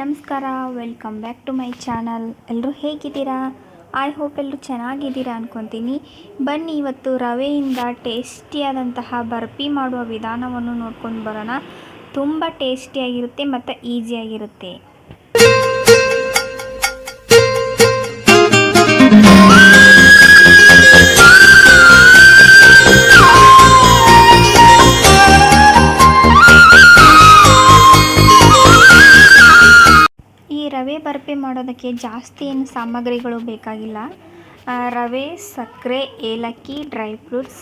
ನಮಸ್ಕಾರ welcome back to my channel ಎಲ್ಲರೂ ಹೇಗಿದ್ದೀರಾ? ಐ ಹೋಪ್ ಎಲ್ಲರೂ ಚೆನ್ನಾಗಿದ್ದೀರಾ ಅಂದ್ಕೊತೀನಿ ಬನ್ನಿ, ಇವತ್ತು ರವೆಯಿಂದ ಟೇಸ್ಟಿಯಾದಂತಹ ಬರ್ಫಿ ಮಾಡುವ ವಿಧಾನವನ್ನು ನೋಡ್ಕೊಂಡು ಬರೋಣ. ತುಂಬ ಟೇಸ್ಟಿಯಾಗಿರುತ್ತೆ ಮತ್ತು ಈಸಿಯಾಗಿರುತ್ತೆ. ರವೆ ಬರ್ಫಿ ಮಾಡೋದಕ್ಕೆ ಜಾಸ್ತಿ ಏನು ಸಾಮಗ್ರಿಗಳು ಬೇಕಾಗಿಲ್ಲ. ರವೆ, ಸಕ್ಕರೆ, ಏಲಕ್ಕಿ, ಡ್ರೈ ಫ್ರೂಟ್ಸ್,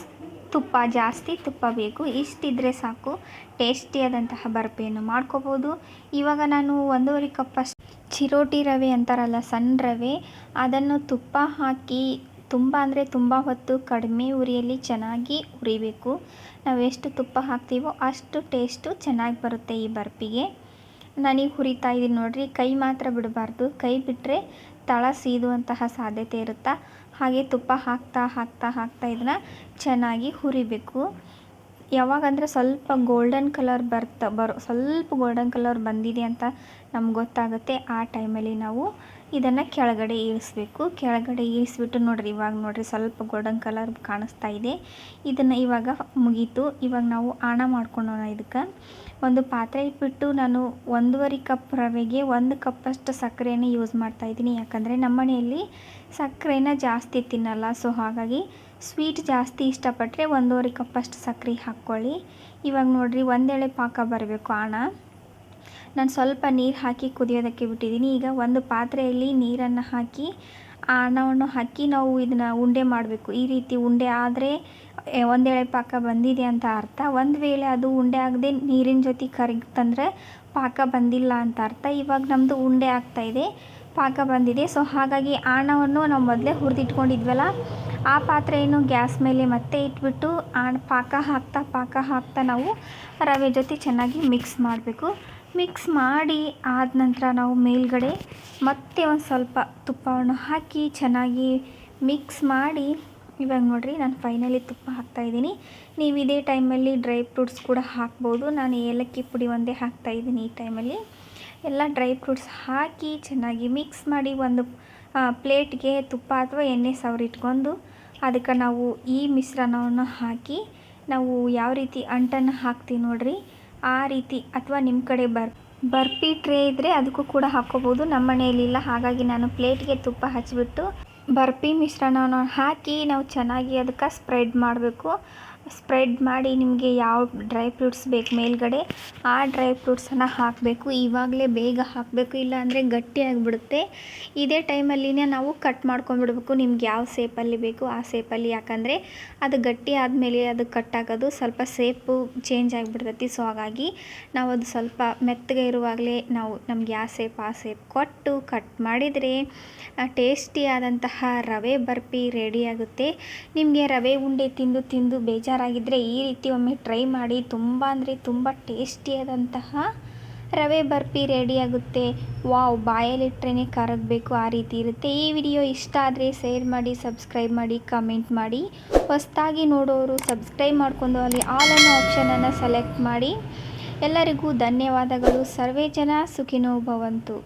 ತುಪ್ಪ, ಜಾಸ್ತಿ ತುಪ್ಪ ಬೇಕು. ಇಷ್ಟಿದ್ರೆ ಸಾಕು. ಟೇಸ್ಟಿಯಾದಂತಹ ಬರ್ಫಿಯನ್ನು ಮಾಡ್ಕೋಬೋದು. ಇವಾಗ ನಾನು ಒಂದೂವರೆ ಕಪ್ ಚಿರೋಟಿ ರವೆ ಅಂತಾರಲ್ಲ, ಸಣ್ಣ ರವೆ. ಅದನ್ನು ತುಪ್ಪ ಹಾಕಿ ತುಂಬ ಅಂದರೆ ತುಂಬ ಹೊತ್ತು ಕಡಿಮೆ ಉರಿಯಲ್ಲಿ ಚೆನ್ನಾಗಿ ಉರಿಬೇಕು. ನಾವು ಎಷ್ಟು ತುಪ್ಪ ಹಾಕ್ತೀವೋ ಅಷ್ಟು ಟೇಸ್ಟು ಚೆನ್ನಾಗಿ ಬರುತ್ತೆ ಈ ಬರ್ಫಿಗೆ ನಾನೀಗ ಹುರಿತಾ ಇದ್ದೀನಿ ನೋಡಿರಿ, ಕೈ ಮಾತ್ರ ಬಿಡಬಾರ್ದು. ಕೈ ಬಿಟ್ಟರೆ ತಳ ಸೀದುವಂತಹ ಸಾಧ್ಯತೆ ಇರುತ್ತೆ? ಹಾಗೆ ತುಪ್ಪ ಹಾಕ್ತಾ ಹಾಕ್ತಾ ಹಾಕ್ತಾ ಇದನ್ನು ಚೆನ್ನಾಗಿ ಹುರಿಬೇಕು. ಯಾವಾಗಂದರೆ ಸ್ವಲ್ಪ ಗೋಲ್ಡನ್ ಕಲರ್ ಬರ್ತಾ, ಬರೋ, ಸ್ವಲ್ಪ ಗೋಲ್ಡನ್ ಕಲರ್ ಬಂದಿದೆ ಅಂತ ನಮ್ಗೆ ಗೊತ್ತಾಗುತ್ತೆ. ಆ ಟೈಮಲ್ಲಿ ನಾವು ಇದನ್ನು ಕೆಳಗಡೆ ಇಳಿಸ್ಬೇಕು. ಕೆಳಗಡೆ ಇಳಿಸ್ಬಿಟ್ಟು ನೋಡಿರಿ, ಇವಾಗ ನೋಡಿರಿ ಸ್ವಲ್ಪ ಗೋಲ್ಡನ್ ಕಲರ್ ಕಾಣಿಸ್ತಾ ಇದೆ. ಇದನ್ನು ಇವಾಗ ಮುಗೀತು. ಇವಾಗ ನಾವು ಆಣ ಮಾಡ್ಕೊಳ್ಳೋಣ ಇದಕ್ಕೆ. ಒಂದು ಪಾತ್ರೆ ಇಟ್ಬಿಟ್ಟು ನಾನು ಒಂದೂವರೆ ಕಪ್ ರವೆಗೆ ಒಂದು ಕಪ್ಪಷ್ಟು ಸಕ್ಕರೆಯನ್ನು ಯೂಸ್ ಮಾಡ್ತಾ ಇದ್ದೀನಿ. ಯಾಕಂದರೆ ನಮ್ಮ ಮನೆಯಲ್ಲಿ ಸಕ್ಕರೆನ ಜಾಸ್ತಿ ತಿನ್ನಲ್ಲ. ಸೊ ಹಾಗಾಗಿ ಸ್ವೀಟ್ ಜಾಸ್ತಿ ಇಷ್ಟಪಟ್ಟರೆ ಒಂದೂವರೆ ಕಪ್ಪಷ್ಟು ಸಕ್ಕರೆ ಹಾಕ್ಕೊಳ್ಳಿ. ಇವಾಗ ನೋಡಿರಿ ಒಂದೆಳೆ ಪಾಕ ಬರಬೇಕು ಆಣ. ನಾನು ಸ್ವಲ್ಪ ನೀರು ಹಾಕಿ ಕುದಿಯೋದಕ್ಕೆ ಬಿಟ್ಟಿದ್ದೀನಿ. ಈಗ ಒಂದು ಪಾತ್ರೆಯಲ್ಲಿ ನೀರನ್ನು ಹಾಕಿ ಆ ಹಾಕಿ ನಾವು ಇದನ್ನು ಉಂಡೆ ಮಾಡಬೇಕು. ಈ ರೀತಿ ಉಂಡೆ ಆದರೆ ಒಂದೇಳೆ ಪಾಕ ಬಂದಿದೆ ಅಂತ ಅರ್ಥ. ಒಂದು ವೇಳೆ ಅದು ಉಂಡೆ ಆಗದೆ ನೀರಿನ ಜೊತೆ ಕರಗ್ತಂದರೆ ಪಾಕ ಬಂದಿಲ್ಲ ಅಂತ ಅರ್ಥ. ಇವಾಗ ನಮ್ಮದು ಉಂಡೆ ಆಗ್ತಾಯಿದೆ ಪಾಕ ಬಂದಿದೆ. ಸೊ, ಹಾಗಾಗಿ ಆಣವನ್ನು ನಾವು ಮೊದಲೇ ಹುರಿದಿಟ್ಕೊಂಡಿದ್ವಲ್ಲ, ಆ ಪಾತ್ರೆಯನ್ನು ಗ್ಯಾಸ್ ಮೇಲೆ ಮತ್ತೆ ಇಟ್ಬಿಟ್ಟು ಆಣ ಪಾಕ ಹಾಕ್ತಾ ಪಾಕ ಹಾಕ್ತಾ ನಾವು ರವೆ ಜೊತೆ ಚೆನ್ನಾಗಿ ಮಿಕ್ಸ್ ಮಾಡಬೇಕು. ಮಿಕ್ಸ್ ಮಾಡಿ ಆದ ನಂತರ ನಾವು ಮೇಲ್ಗಡೆ ಮತ್ತೆ ಒಂದು ಸ್ವಲ್ಪ ತುಪ್ಪವನ್ನು ಹಾಕಿ ಚೆನ್ನಾಗಿ ಮಿಕ್ಸ್ ಮಾಡಿ, ಇವಾಗ ನೋಡಿರಿ ನಾನು ಫೈನಲಿ ತುಪ್ಪ ಹಾಕ್ತಾಯಿದ್ದೀನಿ ನೀವು ಇದೇ ಟೈಮಲ್ಲಿ ಡ್ರೈ ಫ್ರೂಟ್ಸ್ ಕೂಡ ಹಾಕ್ಬೋದು. ನಾನು ಏಲಕ್ಕಿ ಪುಡಿ ಒಂದೇ ಹಾಕ್ತಾಯಿದ್ದೀನಿ ಈ ಟೈಮಲ್ಲಿ ಎಲ್ಲ ಡ್ರೈ ಫ್ರೂಟ್ಸ್ ಹಾಕಿ ಚೆನ್ನಾಗಿ ಮಿಕ್ಸ್ ಮಾಡಿ ಒಂದು ಪ್ಲೇಟ್ಗೆ ತುಪ್ಪ ಅಥವಾ ಎಣ್ಣೆ ಸವರಿಟ್ಕೊಂಡು ಅದಕ್ಕೆ ನಾವು ಈ ಮಿಶ್ರಣವನ್ನು ಹಾಕಿ ನಾವು ಯಾವ ರೀತಿ ಅಂಟನ್ನು ಹಾಕ್ತೀವಿ ನೋಡ್ರಿ. ಆ ರೀತಿ ಅಥವಾ ನಿಮ್ಮ ಕಡೆ ಬರ್ ಬರ್ಫಿ ಟ್ರೇ ಇದ್ದರೆ ಅದಕ್ಕೂ ಕೂಡ ಹಾಕ್ಕೋಬೋದು ನಮ್ಮ ಮನೆಯಲ್ಲಿಲ್ಲ ಹಾಗಾಗಿ ನಾನು ಪ್ಲೇಟ್ಗೆ ತುಪ್ಪ ಹಚ್ಚಿಬಿಟ್ಟು ಬರ್ಫಿ ಮಿಶ್ರಣವನ್ನು ಹಾಕಿ ನಾವು ಚೆನ್ನಾಗಿ ಅದಕ್ಕೆ ಸ್ಪ್ರೆಡ್ ಮಾಡಬೇಕು. ಸ್ಪ್ರೆಡ್ ಮಾಡಿ ನಿಮಗೆ ಯಾವ ಡ್ರೈ ಫ್ರೂಟ್ಸ್ ಬೇಕು ಮೇಲ್ಗಡೆ, ಆ ಡ್ರೈ ಫ್ರೂಟ್ಸನ್ನು ಹಾಕಬೇಕು. ಇವಾಗಲೇ ಬೇಗ ಹಾಕಬೇಕು ಇಲ್ಲ ಅಂದರೆ ಗಟ್ಟಿ ಆಗಿಬಿಡುತ್ತೆ. ಇದೇ ಟೈಮಲ್ಲಿನೇ ನಾವು ಕಟ್ ಮಾಡ್ಕೊಂಡ್ಬಿಡ್ಬೇಕು. ನಿಮ್ಗೆ ಯಾವ ಸೇಪಲ್ಲಿ ಬೇಕು ಆ ಸೇಪಲ್ಲಿ ಯಾಕಂದರೆ ಅದು ಗಟ್ಟಿ ಆದಮೇಲೆ ಅದು ಕಟ್ ಆಗೋದು ಸ್ವಲ್ಪ ಸೇಪು ಚೇಂಜ್ ಆಗಿಬಿಡ್ತೈತಿ. ಸೊ ಹಾಗಾಗಿ ನಾವು ಅದು ಸ್ವಲ್ಪ ಮೆತ್ತಗೆ ಇರುವಾಗಲೇ ನಾವು ನಮ್ಗೆ ಯಾವ ಸೇಪ್ ಆ ಸೇಪ್ ಕೊಟ್ಟು ಕಟ್ ಮಾಡಿದರೆ ಟೇಸ್ಟಿಯಾದಂತಹ ರವೆ ಬರ್ಫಿ ರೆಡಿ ಆಗುತ್ತೆ. ನಿಮಗೆ ರವೆ ಉಂಡೆ ತಿಂದು ತಿಂದು ಬೇಜಾರಾಗಿದ್ದರೆ ಈ ರೀತಿ ಒಮ್ಮೆ ಟ್ರೈ ಮಾಡಿ ತುಂಬ ಅಂದರೆ ತುಂಬ ಟೇಸ್ಟಿಯಾದಂತಹ ರವೆ ಬರ್ಫಿ ರೆಡಿ ಆಗುತ್ತೆ. ವಾವ್ ಬಾಯಲ್ಲಿಟ್ರೇ ಕರಗಬೇಕು, ಆ ರೀತಿ ಇರುತ್ತೆ. ಈ ವಿಡಿಯೋ ಇಷ್ಟ ಆದರೆ ಶೇರ್ ಮಾಡಿ ಸಬ್ಸ್ಕ್ರೈಬ್ ಮಾಡಿ ಕಮೆಂಟ್ ಮಾಡಿ. ಹೊಸದಾಗಿ ನೋಡೋರು ಸಬ್ಸ್ಕ್ರೈಬ್ ಮಾಡ್ಕೊಂಡು ಅಲ್ಲಿ ಆಲ್ ಅನ್ನೋ ಆಪ್ಷನನ್ನು ಸೆಲೆಕ್ಟ್ ಮಾಡಿ. ಎಲ್ಲರಿಗೂ ಧನ್ಯವಾದಗಳು. ಸರ್ವೇ ಜನ ಸುಖಿನೋ ಭವಂತು.